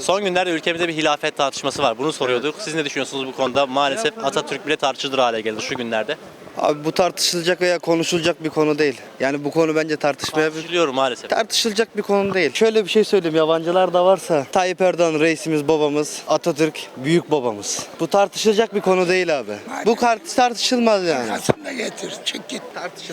Son günlerde ülkemizde bir hilafet tartışması var. Bunu soruyorduk. Siz ne düşünüyorsunuz bu konuda? Maalesef Atatürk bile tartışılır hale geldi şu günlerde. Abi bu tartışılacak veya konuşulacak bir konu değil. Yani bu konu bence tartışmaya Tartışılıyor maalesef. tartışılacak bir konu değil. Şöyle bir şey söyleyeyim yabancılar da varsa Tayyip Erdoğan reisimiz babamız, Atatürk büyük babamız. Bu tartışılacak bir konu değil abi. Bu kar- tartışılmaz yani. Yakasını da getir, çık git.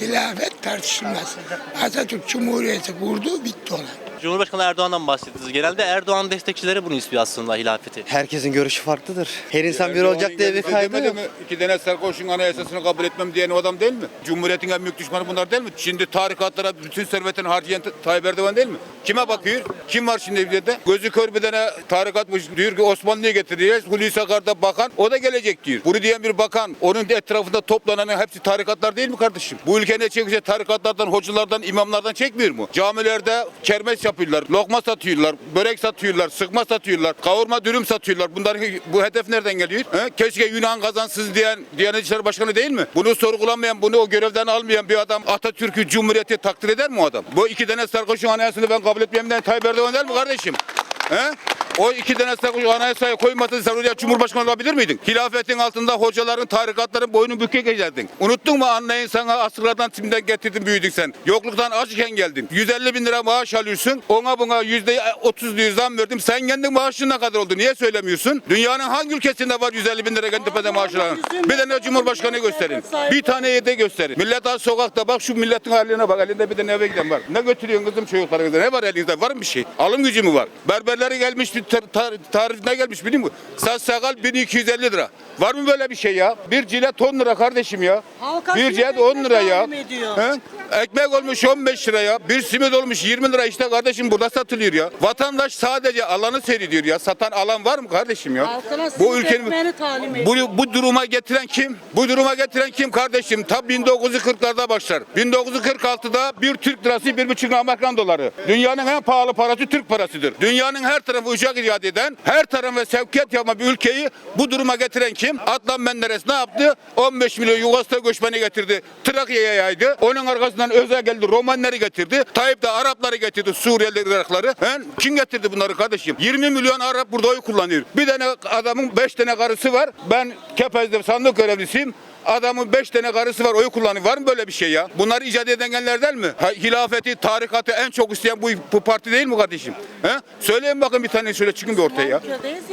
Hilafet tartışılmaz. Atatürk Cumhuriyeti kurdu, bitti olay. Cumhurbaşkanı Erdoğan'dan bahsettiniz. Genelde Erdoğan destekçileri bunu istiyor aslında hilafeti. Herkesin görüşü farklıdır. Her insan bir olacak diye bir kaydı yok. mi? İki tane sarkoşun anayasasını kabul etmem diyen o adam değil mi? Cumhuriyetin en büyük düşmanı bunlar değil mi? Şimdi tarikatlara bütün servetini harcayan Tayyip Erdoğan değil mi? Kime bakıyor? Kim var şimdi evde? Gözü kör bir tane tarikatmış diyor ki Osmanlı'ya getireceğiz. Hulusi Akar'da bakan o da gelecek diyor. Bunu diyen bir bakan onun etrafında toplananın hepsi tarikatlar değil mi kardeşim? Bu ülke ne çekiyorsa tarikatlardan, hocalardan, imamlardan çekmiyor mu? Camilerde kermes yapıyorlar, lokma satıyorlar, börek satıyorlar, sıkma satıyorlar, kavurma dürüm satıyorlar. Bunların bu hedef nereden geliyor? He? Keşke Yunan kazansız diyen Diyanet İşleri Başkanı değil mi? Bunu sorgulamayan, bunu o görevden almayan bir adam Atatürk'ü, Cumhuriyeti takdir eder mi o adam? Bu iki tane sarkoşun anayasını ben kabul etmeyeyim Tayyip Erdoğan değil mi kardeşim? He? O iki tane anayasaya koymadın sen oraya Cumhurbaşkanı olabilir miydin? Hilafetin altında hocaların, tarikatların boynu bükük ederdin. Unuttun mu anneyin sana asırlardan timden getirdin büyüdün sen. Yokluktan açken geldin. 150 bin lira maaş alıyorsun. Ona buna yüzde 30 diyor zam verdim. Sen kendin maaşın ne kadar oldu? Niye söylemiyorsun? Dünyanın hangi ülkesinde var 150 bin lira kendi maaş alan? Bir tane Cumhurbaşkanı gösterin. Bir tane yerde gösterin. Millet az sokakta bak şu milletin haline bak. Elinde bir tane eve giden var. Ne götürüyorsun kızım çocuklarınıza? Ne var elinizde? Var mı bir şey? Alım gücü mü var? Berberleri gelmiş bir tar- tar- tarif ne gelmiş biliyor musun? Saç sakal 1250 lira. Var mı böyle bir şey ya? Bir cilet 10 lira kardeşim ya. Halka bir cilet 10 lira ya. He? Ekmek olmuş 15 lira ya. Bir simit olmuş 20 lira işte kardeşim burada satılıyor ya. Vatandaş sadece alanı seyrediyor ya. Satan alan var mı kardeşim ya? Halkına Bu ülkenin bu, bu duruma getiren kim? Bu duruma getiren kim kardeşim? Ta 1940'larda başlar. 1946'da bir Türk lirası bir buçuk Amerikan doları. Dünyanın en pahalı parası Türk parasıdır. Dünyanın her tarafı uçak icat eden, her tarafı sevkiyat yapan bir ülkeyi bu duruma getiren kim? Adnan Menderes ne yaptı? 15 milyon Yugoslav göçmeni getirdi. Trakya'ya yaydı. Onun arkasından özel geldi. Romanları getirdi. Tayyip de Arapları getirdi. Suriyelileri, Irakları. He? Kim getirdi bunları kardeşim? 20 milyon Arap burada oy kullanıyor. Bir tane adamın 5 tane karısı var. Ben Kepez'de sandık görevlisiyim. Adamın 5 tane karısı var oy kullanıyor. Var mı böyle bir şey ya? Bunları icat edenler mi? Ha, hilafeti, tarikatı en çok isteyen bu, bu parti değil mi kardeşim? He? Söyleyin bakın bir tane şöyle çıkın bir ortaya ya.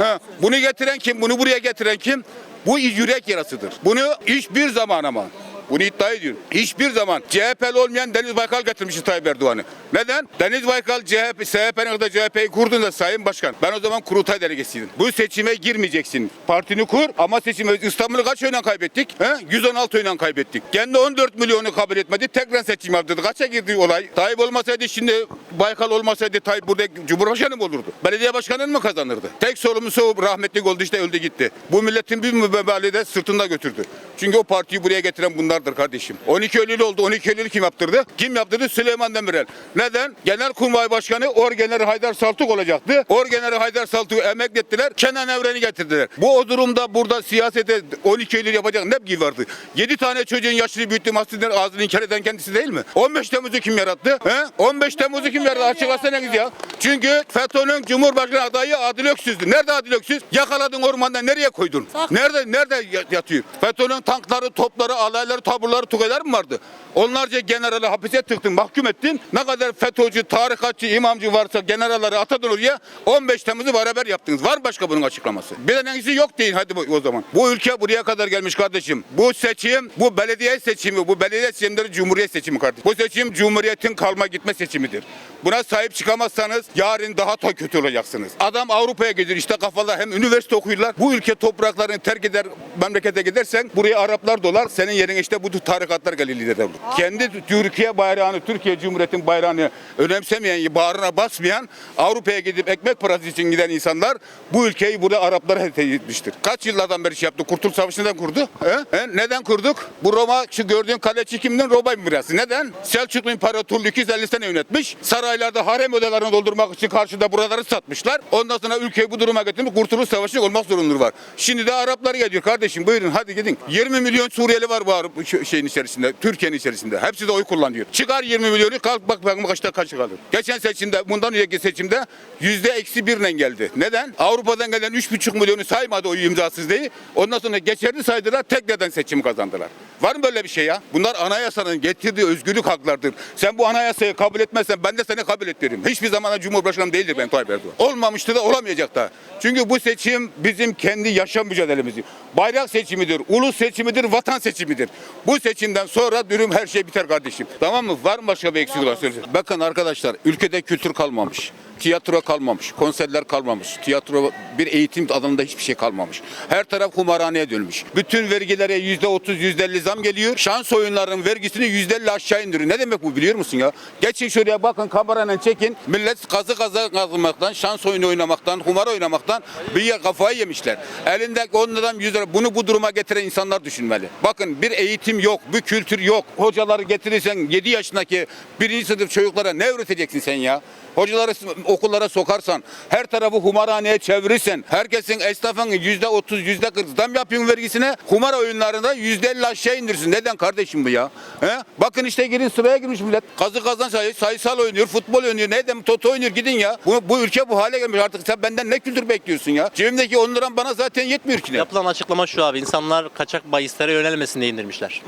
ya. Bunu getiren kim? Bunu buraya getiren kim? Bu yürek yarasıdır. Bunu hiçbir zaman ama bunu iddia ediyorum. Hiçbir zaman CHP'li olmayan Deniz Baykal getirmişti Tayyip Erdoğan'ı. Neden? Deniz Baykal CHP, CHP'nin da CHP'yi kurduğunda Sayın Başkan. Ben o zaman kurultay delegesiydim. Bu seçime girmeyeceksin. Partini kur ama seçime İstanbul'u kaç oyla kaybettik? He? 116 oyla kaybettik. Kendi 14 milyonu kabul etmedi. Tekrar seçim yaptırdı. Kaça girdi olay? Tayyip olmasaydı şimdi Baykal olmasaydı Tayyip burada Cumhurbaşkanı mı olurdu? Belediye başkanını mı kazanırdı? Tek sorumlusu rahmetlik oldu işte öldü gitti. Bu milletin bir mübebali de sırtında götürdü. Çünkü o partiyi buraya getiren bunlardır kardeşim. 12 Eylül oldu. 12 Eylül kim yaptırdı? Kim yaptırdı? Süleyman Demirel. Neden? Genelkurmay Başkanı Orgeneral Haydar Saltuk olacaktı. Orgeneral Haydar Saltuk'u emeklettiler. Kenan Evren'i getirdiler. Bu o durumda burada siyasete 12 Eylül yapacak ne gibi vardı? 7 tane çocuğun yaşını büyüttüğüm aslında ağzını inkar eden kendisi değil mi? 15 Temmuz'u kim yarattı? He? 15 Temmuz'u kim yarattı? Açıklasanız ya. Çünkü FETÖ'nün Cumhurbaşkanı adayı Adil Öksüz'dü. Nerede Adil Öksüz? Yakaladın ormanda nereye koydun? Nerede nerede ya- yatıyor? FETÖ'nün tankları, topları, alayları, taburları, tugaylar mı vardı? Onlarca generali hapise tıktın, mahkum ettin. Ne kadar FETÖ'cü, tarikatçı, imamcı varsa generalları atadın oraya 15 Temmuz'u beraber yaptınız. Var başka bunun açıklaması? Bir tanesi yok deyin hadi o zaman. Bu ülke buraya kadar gelmiş kardeşim. Bu seçim, bu belediye seçimi, bu belediye seçimleri cumhuriyet seçimi kardeşim. Bu seçim cumhuriyetin kalma gitme seçimidir. Buna sahip çıkamazsanız yarın daha da kötü olacaksınız. Adam Avrupa'ya gidiyor işte kafalar hem üniversite okuyorlar. Bu ülke topraklarını terk eder memlekete gidersen buraya Araplar dolar. Senin yerine işte bu tarikatlar gelir liderler olur. Kendi Türkiye bayrağını, Türkiye Cumhuriyeti'nin bayrağını önemsemeyen, bağrına basmayan Avrupa'ya gidip ekmek parası için giden insanlar bu ülkeyi burada Araplara hediye etmiştir. Kaç yıllardan beri şey yaptı? Kurtuluş Savaşı'ndan kurdu. He? He? Neden kurduk? Bu Roma şu gördüğün kaleci kimden? Roma mirası. Neden? Selçuklu İmparatorluğu 250 sene yönetmiş. Saraylarda harem odalarını doldurmak için karşıda buraları satmışlar. Ondan sonra ülkeyi bu duruma getirmiş. Kurtuluş Savaşı olmak zorunluluğu var. Şimdi de Araplar geliyor kardeşim. Buyurun hadi gidin. 20 milyon Suriyeli var bu Avrupa- şu şeyin içerisinde. Türkiye'nin içerisinde. İçerisinde. Hepsi de oy kullanıyor. Çıkar 20 milyonu kalk bak bakın kaçta kaç kalır. Geçen seçimde bundan önceki seçimde yüzde eksi birle geldi. Neden? Avrupa'dan gelen 3,5 milyonu saymadı oy imzasız değil. Ondan sonra geçerli saydılar tek neden seçimi kazandılar. Var mı böyle bir şey ya? Bunlar anayasanın getirdiği özgürlük haklardır. Sen bu anayasayı kabul etmezsen ben de seni kabul etmem. Hiçbir zaman Cumhurbaşkanım değildir ben Tayyip Erdoğan. Olmamıştı da olamayacak da. Çünkü bu seçim bizim kendi yaşam mücadelemiz. Bayrak seçimidir, ulus seçimidir, vatan seçimidir. Bu seçimden sonra dürüm her şey biter kardeşim. Tamam mı? Var mı başka bir eksik olan söyleyeceğim. Bakın arkadaşlar ülkede kültür kalmamış. Tiyatro kalmamış, konserler kalmamış, tiyatro bir eğitim alanında hiçbir şey kalmamış. Her taraf kumarhaneye dönmüş. Bütün vergilere yüzde otuz, yüzde elli zam geliyor. Şans oyunlarının vergisini yüzde elli aşağı indiriyor. Ne demek bu biliyor musun ya? Geçin şuraya bakın kameranın çekin. Millet kazı kazı kazmaktan, şans oyunu oynamaktan, kumar oynamaktan bir kafayı yemişler. Elinde 10 liradan 100 lira. Bunu bu duruma getiren insanlar düşünmeli. Bakın bir eğitim yok, bir kültür yok. Hocaları getirirsen 7 yaşındaki birinci sınıf çocuklara ne öğreteceksin sen ya? Hocaları okullara sokarsan, her tarafı kumarhaneye çevirirsen, herkesin esnafın yüzde otuz, yüzde kırk zam yapıyorsun vergisine, kumar oyunlarında yüzde elli aşağı indirsin. Neden kardeşim bu ya? He? Bakın işte girin sıraya girmiş millet. Kazı kazan sayı, sayısal oynuyor, futbol oynuyor, neden toto oynuyor gidin ya. Bu, bu ülke bu hale gelmiş artık sen benden ne kültür bekliyorsun ya? Cebimdeki 10 liram bana zaten yetmiyor ki. ne? Yapılan açıklama şu abi. insanlar kaçak bahislere yönelmesin diye indirmişler.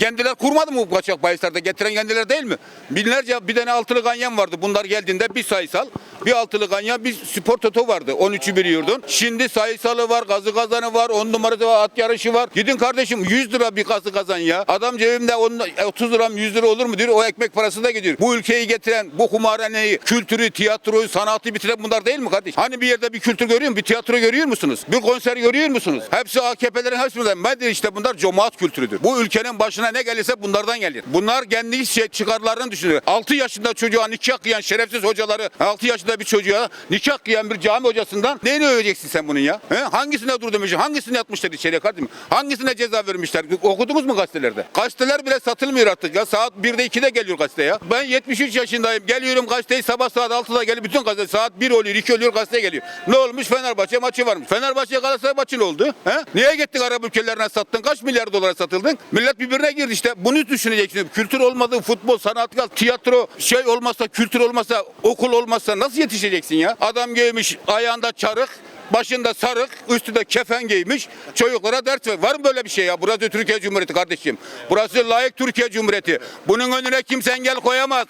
Kendiler kurmadı mı bu kaçak bahislarda? Getiren kendiler değil mi? Binlerce bir tane altılı ganyan vardı. Bunlar geldiğinde bir sayısal, bir altılı ganyan, bir spor toto vardı. 13'ü biliyordun. Şimdi sayısalı var, gazı kazanı var, 10 numarası var, at yarışı var. Gidin kardeşim 100 lira bir gazı kazan ya. Adam cebimde 10, 30 liram 100 lira olur mu diyor. O ekmek parası da gidiyor. Bu ülkeyi getiren, bu kumarhaneyi, kültürü, tiyatroyu, sanatı bitiren bunlar değil mi kardeş? Hani bir yerde bir kültür görüyor musun? Bir tiyatro görüyor musunuz? Bir konser görüyor musunuz? Hepsi AKP'lerin hepsi bunlar. Nedir işte bunlar cemaat kültürüdür. Bu ülkenin başına ne gelirse bunlardan gelir. Bunlar kendi şey, çıkarlarını düşünüyor. 6 yaşında çocuğa nikah kıyan şerefsiz hocaları 6 yaşında bir çocuğa nikah kıyan bir cami hocasından neyini öveceksin sen bunun ya? He? Hangisine dur demiş? Hangisine yatmışlar içeriye kardeşim? Hangisine ceza vermişler? Okudunuz mu gazetelerde? Gazeteler bile satılmıyor artık ya. Saat 1'de 2'de geliyor gazete ya. Ben 73 yaşındayım. Geliyorum gazeteyi sabah saat 6'da geliyor. Bütün gazete saat 1 oluyor 2 oluyor gazete geliyor. Ne olmuş? Fenerbahçe maçı varmış. Fenerbahçe Galatasaray maçı ne oldu? He? Niye gittin Arap ülkelerine sattın? Kaç milyar dolara satıldın? Millet birbirine girdi işte. Bunu düşüneceksin. Kültür olmadığı futbol, sanat, tiyatro şey olmazsa, kültür olmazsa, okul olmazsa nasıl yetişeceksin ya? Adam giymiş ayağında çarık, Başında sarık, üstünde kefen giymiş. Çocuklara ders ver. Var mı böyle bir şey ya? Burası Türkiye Cumhuriyeti kardeşim. Burası layık Türkiye Cumhuriyeti. Bunun önüne kimse engel koyamaz.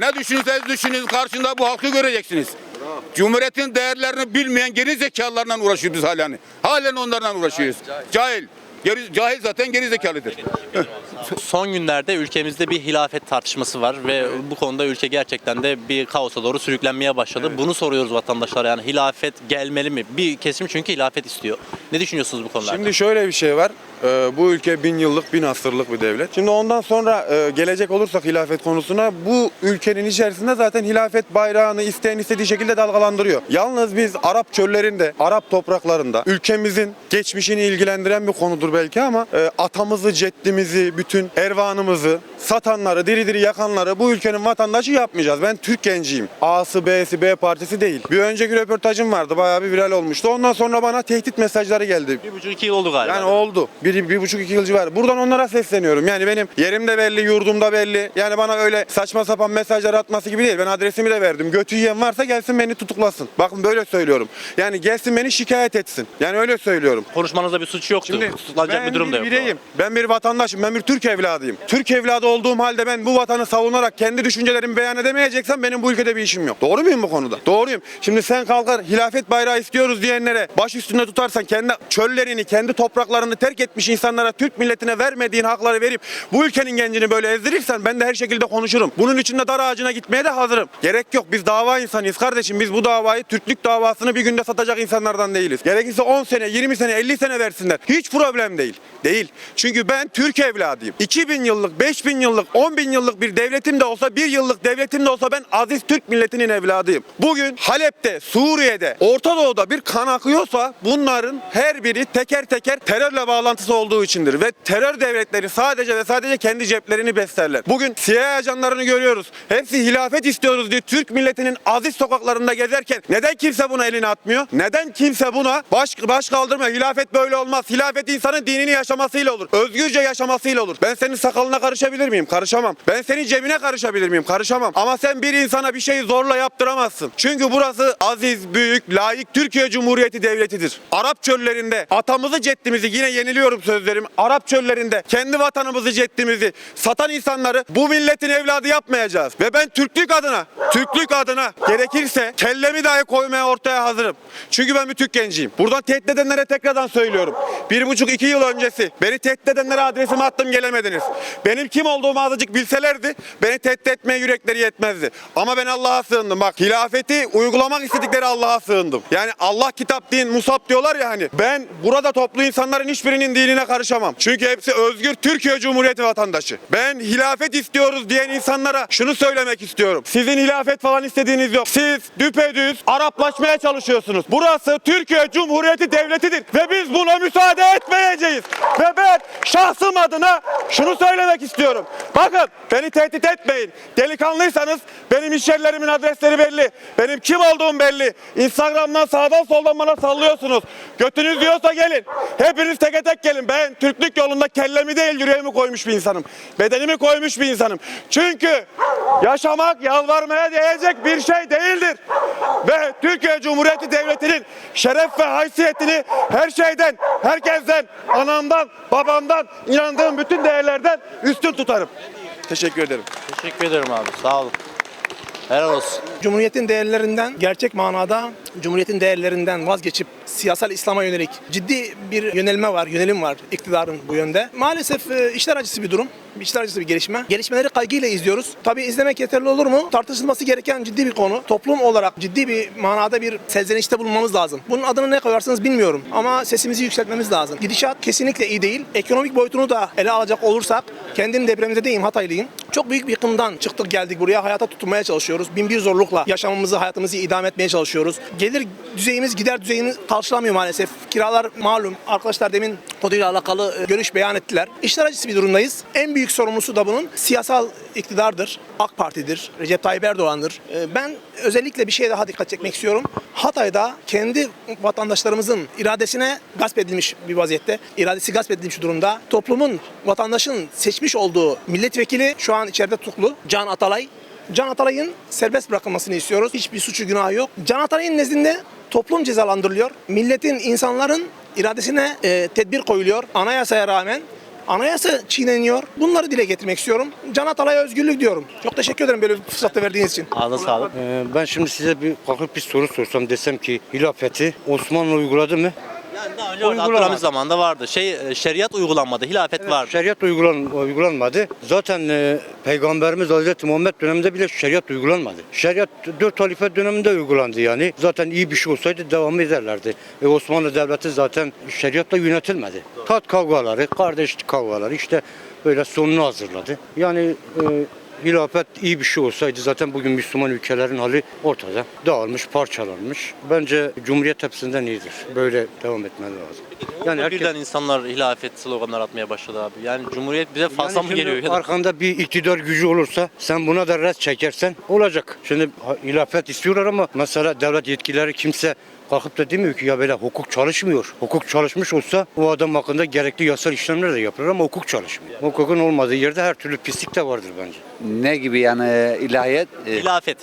Ne düşünürseniz düşünün karşında bu halkı göreceksiniz. Cumhuriyetin değerlerini bilmeyen geri zekalarla uğraşıyoruz biz halen. Halen onlarla uğraşıyoruz. Cahil. Geri, cahil zaten geri zekalıdır. Son günlerde ülkemizde bir hilafet tartışması var ve bu konuda ülke gerçekten de bir kaosa doğru sürüklenmeye başladı. Bunu soruyoruz vatandaşlara yani hilafet gelmeli mi? Bir kesim çünkü hilafet istiyor. Ne düşünüyorsunuz bu konularda? Şimdi şöyle bir şey var. Ee, bu ülke bin yıllık, bin asırlık bir devlet. Şimdi ondan sonra e, gelecek olursak hilafet konusuna bu ülkenin içerisinde zaten hilafet bayrağını isteyen istediği şekilde dalgalandırıyor. Yalnız biz Arap çöllerinde, Arap topraklarında ülkemizin geçmişini ilgilendiren bir konudur belki ama e, atamızı, ceddimizi, bütün ervanımızı, satanları, diri diri yakanları bu ülkenin vatandaşı yapmayacağız. Ben Türk genciyim. A'sı, B'si, B partisi değil. Bir önceki röportajım vardı. Bayağı bir viral olmuştu. Ondan sonra bana tehdit mesajları geldi. bir buçuk iki yıl oldu galiba. Yani oldu. Bir, bir buçuk iki yıl civarı. Buradan onlara sesleniyorum. Yani benim yerim de belli, yurdum da belli. Yani bana öyle saçma sapan mesajlar atması gibi değil. Ben adresimi de verdim. Götü yiyen varsa gelsin beni tutuklasın. Bakın böyle söylüyorum. Yani gelsin beni şikayet etsin. Yani öyle söylüyorum. Konuşmanızda bir suç yoktu. Şimdi Tutuklanacak bir durum da yok. bireyim. Ben bir vatandaşım. Ben bir Türk evladıyım. Türk evladı olduğum halde ben bu vatanı savunarak kendi düşüncelerimi beyan edemeyeceksem benim bu ülkede bir işim yok. Doğru muyum bu konuda? Doğruyum. Şimdi sen kalkar hilafet bayrağı istiyoruz diyenlere baş üstünde tutarsan kendi çöllerini, kendi topraklarını terk etmiş insanlara Türk milletine vermediğin hakları verip bu ülkenin gencini böyle ezdirirsen ben de her şekilde konuşurum. Bunun için de dar ağacına gitmeye de hazırım. Gerek yok. Biz dava insanıyız kardeşim. Biz bu davayı Türklük davasını bir günde satacak insanlardan değiliz. Gerekirse 10 sene, 20 sene, 50 sene versinler. Hiç problem değil. Değil. Çünkü ben Türk evladıyım. 2000 yıllık, 5000 yıllık, 10 bin yıllık bir devletim de olsa, bir yıllık devletim de olsa ben aziz Türk milletinin evladıyım. Bugün Halep'te, Suriye'de, Orta Doğu'da bir kan akıyorsa bunların her biri teker teker terörle bağlantısı olduğu içindir. Ve terör devletleri sadece ve sadece kendi ceplerini beslerler. Bugün CIA ajanlarını görüyoruz. Hepsi hilafet istiyoruz diye Türk milletinin aziz sokaklarında gezerken neden kimse buna elini atmıyor? Neden kimse buna baş, baş kaldırmıyor? Hilafet böyle olmaz. Hilafet insanın dinini yaşamasıyla olur. Özgürce yaşamasıyla olur. Ben senin sakalına karışabilir miyim? Karışamam. Ben senin cebine karışabilir miyim? Karışamam. Ama sen bir insana bir şeyi zorla yaptıramazsın. Çünkü burası aziz, büyük, layık Türkiye Cumhuriyeti Devleti'dir. Arap çöllerinde atamızı ceddimizi yine yeniliyorum sözlerim. Arap çöllerinde kendi vatanımızı ceddimizi satan insanları bu milletin evladı yapmayacağız. Ve ben Türklük adına, Türklük adına gerekirse kellemi dahi koymaya ortaya hazırım. Çünkü ben bir Türk genciyim. Buradan tehdit edenlere tekrardan söylüyorum. Bir buçuk iki yıl öncesi beni tehdit edenlere adresimi attım gelemediniz. Benim kim olduğumu azıcık bilselerdi beni tehdit etmeye yürekleri yetmezdi. Ama ben Allah'a sığındım. Bak hilafeti uygulamak istedikleri Allah'a sığındım. Yani Allah kitap din musab diyorlar ya hani. Ben burada toplu insanların hiçbirinin dinine karışamam. Çünkü hepsi özgür Türkiye Cumhuriyeti vatandaşı. Ben hilafet istiyoruz diyen insanlara şunu söylemek istiyorum. Sizin hilafet falan istediğiniz yok. Siz düpedüz Araplaşmaya çalışıyorsunuz. Burası Türkiye Cumhuriyeti Devleti'dir ve biz buna müsaade etmeyeceğiz. Ve ben şahsım adına şunu söylemek istiyorum. Bakın beni tehdit etmeyin. Delikanlıysanız benim iş yerlerimin adresleri belli. Benim kim olduğum belli. Instagram'dan sağdan soldan bana sallıyorsunuz. Götünüz diyorsa gelin. Hepiniz teke tek gelin. Ben Türklük yolunda kellemi değil yüreğimi koymuş bir insanım. Bedenimi koymuş bir insanım. Çünkü yaşamak yalvarmaya değecek bir şey değildir. Ve Türkiye Cumhuriyeti Devleti'nin şeref ve haysiyetini her şeyden, herkesten, anamdan, babamdan, inandığım bütün değerlerden üstün tutarım. Teşekkür ederim. Teşekkür ederim abi. Sağ olun. Helal olsun. Cumhuriyetin değerlerinden gerçek manada Cumhuriyetin değerlerinden vazgeçip siyasal İslam'a yönelik ciddi bir yönelme var, yönelim var iktidarın bu yönde. Maalesef e, işler acısı bir durum. Acısı bir gelişme. Gelişmeleri kaygıyla izliyoruz. Tabii izlemek yeterli olur mu? Tartışılması gereken ciddi bir konu. Toplum olarak ciddi bir manada bir serzenişte bulunmamız lazım. Bunun adını ne koyarsınız bilmiyorum ama sesimizi yükseltmemiz lazım. Gidişat kesinlikle iyi değil. Ekonomik boyutunu da ele alacak olursak kendim depremde deyim Hataylıyım. Çok büyük bir yıkımdan çıktık geldik buraya hayata tutunmaya çalışıyoruz. Bin bir zorlukla yaşamımızı hayatımızı idame etmeye çalışıyoruz. Gelir düzeyimiz gider düzeyimiz karşılamıyor maalesef. Kiralar malum. Arkadaşlar demin konuyla alakalı e, görüş beyan ettiler. İşler acısı bir durumdayız. En büyük sorumlusu da bunun siyasal iktidardır. AK Parti'dir. Recep Tayyip Erdoğan'dır. E, Ben özellikle bir şeye daha dikkat çekmek istiyorum. Hatay'da kendi vatandaşlarımızın iradesine gasp edilmiş bir vaziyette. iradesi gasp edilmiş durumda. Toplumun, vatandaşın seçmiş olduğu milletvekili şu an içeride tutuklu. Can Atalay. Can Atalay'ın serbest bırakılmasını istiyoruz. Hiçbir suçu günahı yok. Can Atalay'ın nezdinde toplum cezalandırılıyor. Milletin, insanların iradesine e, tedbir koyuluyor. Anayasaya rağmen Anayasa çiğneniyor. Bunları dile getirmek istiyorum. Can Atalay'a özgürlük diyorum. Çok teşekkür ederim böyle bir fırsatı verdiğiniz için. Ağzına sağlık. Ee, Ben şimdi size bir kalkıp bir soru sorsam desem ki hilafeti Osmanlı uyguladı mı? Yani daha önce orada. Abdülhamit zamanında vardı. Şey e, şeriat uygulanmadı. Hilafet vardı. Şeriat uygulan, uygulanmadı. Zaten e, Peygamberimiz Hazreti Muhammed döneminde bile şeriat uygulanmadı. Şeriat dört halife döneminde uygulandı yani. Zaten iyi bir şey olsaydı devam ederlerdi. E, Osmanlı Devleti zaten şeriatla yönetilmedi. Tat kavgaları, kardeş kavgaları işte böyle sonunu hazırladı. Yani e, hilafet iyi bir şey olsaydı zaten bugün Müslüman ülkelerin hali ortada. Dağılmış, parçalanmış. Bence Cumhuriyet hepsinden iyidir. Böyle devam etmeli lazım. Yani herkes- birden insanlar hilafet sloganlar atmaya başladı abi. Yani Cumhuriyet bize fazla Yani mı geliyor? Ya da- Arkanda bir iktidar gücü olursa sen buna da res çekersen olacak. Şimdi hilafet istiyorlar ama mesela devlet yetkileri kimse kalkıp da demiyor ki ya böyle hukuk çalışmıyor. Hukuk çalışmış olsa o adam hakkında gerekli yasal işlemler de yapılır ama hukuk çalışmıyor. Hukukun olmadığı yerde her türlü pislik de vardır bence. Ne gibi yani ilahiyet? E, Hilafet.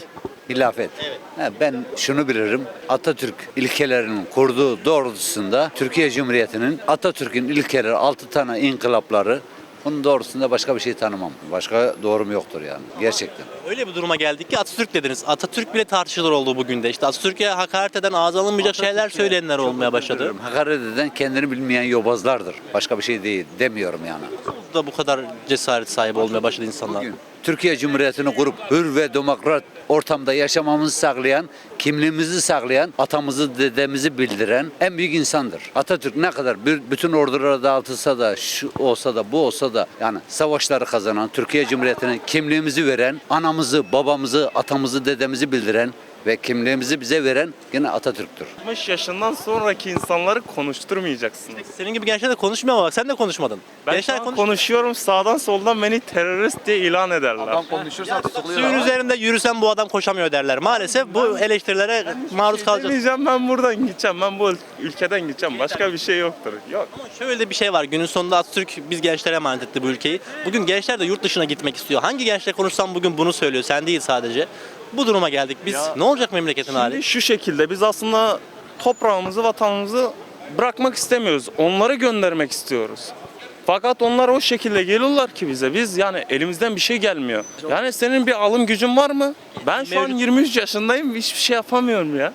hilafet. Ha, ben şunu bilirim. Atatürk ilkelerinin kurduğu doğrultusunda Türkiye Cumhuriyeti'nin Atatürk'ün ilkeleri 6 tane inkılapları bunun doğrusunda başka bir şey tanımam. Başka doğrum yoktur yani. Gerçekten. Öyle bir duruma geldik ki Atatürk dediniz. Atatürk bile tartışılır oldu bugün de. İşte Atatürk'e hakaret eden, ağza alınmayacak şeyler söyleyenler olmaya başladı. Hakaret eden kendini bilmeyen yobazlardır. Başka bir şey değil demiyorum yani. Bu da bu kadar cesaret sahibi olmaya başladı insanlar. Bugün Türkiye Cumhuriyeti'ni kurup hür ve demokrat ortamda yaşamamızı sağlayan, kimliğimizi sağlayan, atamızı, dedemizi bildiren en büyük insandır. Atatürk ne kadar bir- bütün ordulara dağıtılsa da, şu olsa da, bu olsa da yani savaşları kazanan, Türkiye Cumhuriyeti'ne kimliğimizi veren, anamızı, babamızı, atamızı, dedemizi bildiren ve kimliğimizi bize veren yine Atatürk'tür. 60 yaşından sonraki insanları konuşturmayacaksınız. Senin gibi gençler de konuşmuyor ama bak sen de konuşmadın. Ben gençler şu an konuş- konuşuyorum sağdan soldan beni terörist diye ilan ederler. Suyun üzerinde yürüsen bu adam koşamıyor derler. Maalesef bu eleştirilere maruz kalacağız. Demeyeceğim ben buradan gideceğim. Ben bu ülkeden gideceğim. Başka bir şey yoktur. Yok. Şöyle bir şey var. Günün sonunda Atatürk biz gençlere emanet etti bu ülkeyi. Bugün gençler de yurt dışına gitmek istiyor. Hangi gençle konuşsam bugün bunu söylüyor. Sen değil sadece. Bu duruma geldik. Biz Ya- ne olacak memleketin hali? Şu şekilde biz aslında toprağımızı, vatanımızı bırakmak istemiyoruz. Onları göndermek istiyoruz. Fakat onlar o şekilde geliyorlar ki bize. Biz yani elimizden bir şey gelmiyor. Yani senin bir alım gücün var mı? Ben şu an Mevcut- 23 yaşındayım. Hiçbir şey yapamıyorum ya.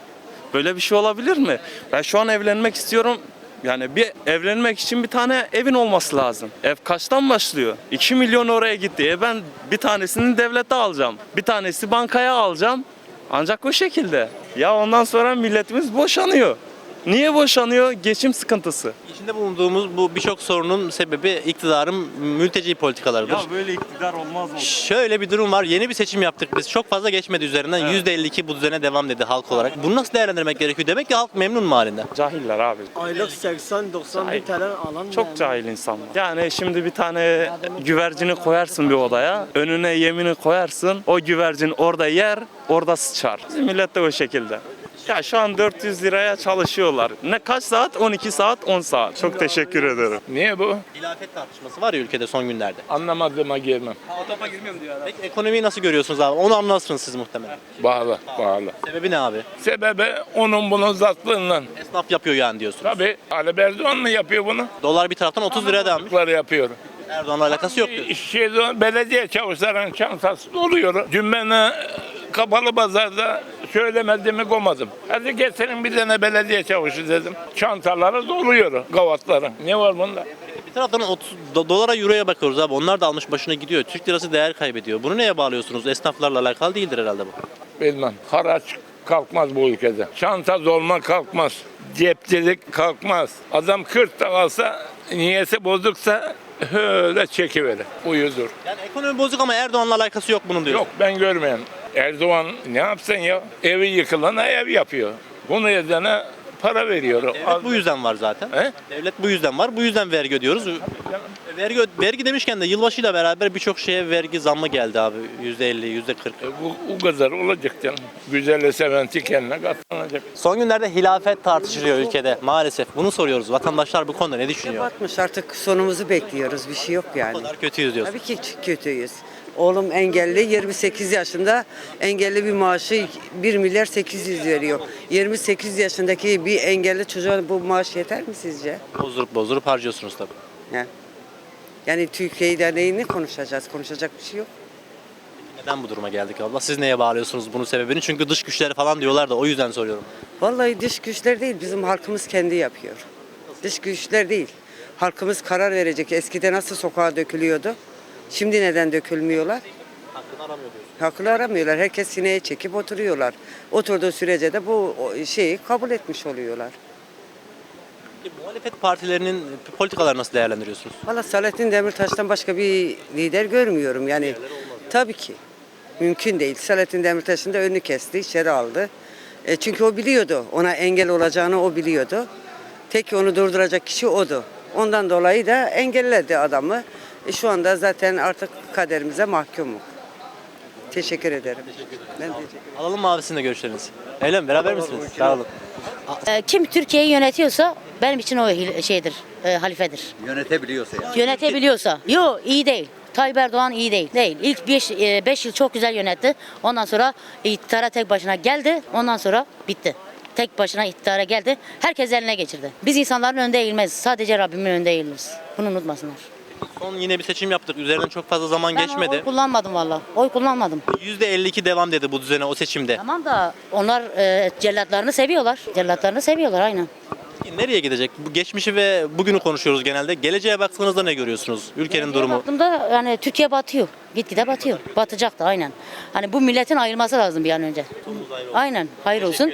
Böyle bir şey olabilir mi? Ben şu an evlenmek istiyorum. Yani bir evlenmek için bir tane evin olması lazım. Ev kaçtan başlıyor? 2 milyon oraya gitti. E ben bir tanesini devlete alacağım. Bir tanesi bankaya alacağım. Ancak o şekilde. Ya ondan sonra milletimiz boşanıyor. Niye boşanıyor? Geçim sıkıntısı. İçinde bulunduğumuz bu birçok sorunun sebebi iktidarın mülteci politikalarıdır. böyle iktidar olmaz mı? Şöyle bir durum var. Yeni bir seçim yaptık biz. Çok fazla geçmedi üzerinden. %52 bu düzene devam dedi halk olarak. Bunu nasıl değerlendirmek gerekiyor? Demek ki halk memnun mu halinden? Cahiller abi. Aylık 80-90 bin TL alan Çok cahil insanlar. Yani şimdi bir tane güvercini koyarsın bir odaya. Önüne yemini koyarsın. O güvercin orada yer, orada sıçar. Bizim millet de o şekilde. Ya şu an 400 liraya çalışıyorlar. Ne kaç saat? 12 saat, 10 saat. Çok teşekkür ederim. Niye bu? Hilafet tartışması var ya ülkede son günlerde. Anlamadığıma girmem. Peki ekonomiyi nasıl görüyorsunuz abi? Onu anlarsınız siz muhtemelen. Bağlı, bağlı. Sebebi ne abi? Sebebi onun bunun zatlığından. Esnaf yapıyor yani diyorsunuz. Tabii Ali Erdoğan mı yapıyor bunu? Dolar bir taraftan 30 liraya devam. Bunları yapıyor. Erdoğan'la alakası yok diyorsun. Şey, belediye çavuşların çantası doluyor. Dün ben e, kapalı pazarda söylemediğimi komadım. Hadi getirin bir tane belediye çavuşu dedim. Çantaları doluyor gavatların. Ne var bunda? Bir taraftan 30 do- dolara euroya bakıyoruz abi. Onlar da almış başına gidiyor. Türk lirası değer kaybediyor. Bunu neye bağlıyorsunuz? Esnaflarla alakalı değildir herhalde bu. Bilmem. Haraç kalkmaz bu ülkede. Çanta dolma kalkmaz. Cepçilik kalkmaz. Adam 40 da alsa niyesi bozuksa öyle çekiverir. Uyudur. Yani ekonomi bozuk ama Erdoğan'la alakası yok bunun diyor. Yok ben görmeyen. Erdoğan ne yapsın ya? Evi yıkılana ev yapıyor. Bunu edene para veriyor. Devlet bu yüzden var zaten. He? Devlet bu yüzden var. Bu yüzden vergi ödüyoruz. Vergi, vergi demişken de yılbaşıyla beraber birçok şeye vergi zammı geldi abi. %50, %40. E, bu, bu kadar olacak canım. Güzelle seven kendine katlanacak. Son günlerde hilafet tartışılıyor ülkede maalesef. Bunu soruyoruz. Vatandaşlar bu konuda ne düşünüyor? Batmış artık sonumuzu bekliyoruz. Bir şey yok Bu yani. kadar kötüyüz diyorsun. Tabii ki kötüyüz. Oğlum engelli 28 yaşında engelli bir maaşı 1 milyar 800 veriyor. 28 yaşındaki bir engelli çocuğa bu maaş yeter mi sizce? Bozdurup bozdurup harcıyorsunuz tabii. Yani, yani Türkiye'de neyini konuşacağız? Konuşacak bir şey yok. Neden bu duruma geldik abla? Siz neye bağlıyorsunuz bunun sebebini? Çünkü dış güçler falan diyorlar da o yüzden soruyorum. Vallahi dış güçler değil bizim halkımız kendi yapıyor. Dış güçler değil. Halkımız karar verecek. Eskiden nasıl sokağa dökülüyordu? Şimdi neden dökülmüyorlar? Hakkını aramıyor diyorsun. Hakkını aramıyorlar. Herkes sineye çekip oturuyorlar. Oturduğu sürece de bu şeyi kabul etmiş oluyorlar. Peki, muhalefet partilerinin politikaları nasıl değerlendiriyorsunuz? Valla Selahattin Demirtaş'tan başka bir lider görmüyorum. Yani tabii ki. Mümkün değil. Selahattin Demirtaş'ın da önünü kesti, içeri aldı. E, çünkü o biliyordu. Ona engel olacağını o biliyordu. Tek onu durduracak kişi odu. Ondan dolayı da engelledi adamı. E, şu anda zaten artık kaderimize mahkumuk. Teşekkür ederim. Ben teşekkür ederim. Alalım mı abi sizin de görüşlerinizi? Öyle mi? Beraber misiniz? Sağ olun. Ee, Kim Türkiye'yi yönetiyorsa benim için o şeydir, e, halifedir. Yönetebiliyorsa yani. Yönetebiliyorsa. Yo iyi değil. Tayyip Erdoğan iyi değil. Değil. İlk 5 yıl çok güzel yönetti. Ondan sonra iktidara tek başına geldi. Ondan sonra bitti. Tek başına iktidara geldi. Herkes eline geçirdi. Biz insanların önünde eğilmez. Sadece Rabbimin önünde eğiliriz. Bunu unutmasınlar. Son yine bir seçim yaptık. Üzerinden çok fazla zaman Ben geçmedi. oy kullanmadım valla. Oy kullanmadım. %52 devam dedi bu düzene o seçimde. Tamam da onlar e, cellatlarını seviyorlar. Cellatlarını seviyorlar aynen. Nereye gidecek? Bu geçmişi ve bugünü konuşuyoruz genelde. Geleceğe baktığınızda ne görüyorsunuz? Ülkenin durumu. Baktığımda yani Türkiye batıyor. Gitgide batıyor. Batacak da aynen. Hani bu milletin ayrılması lazım bir an önce. Aynen. Hayır olsun.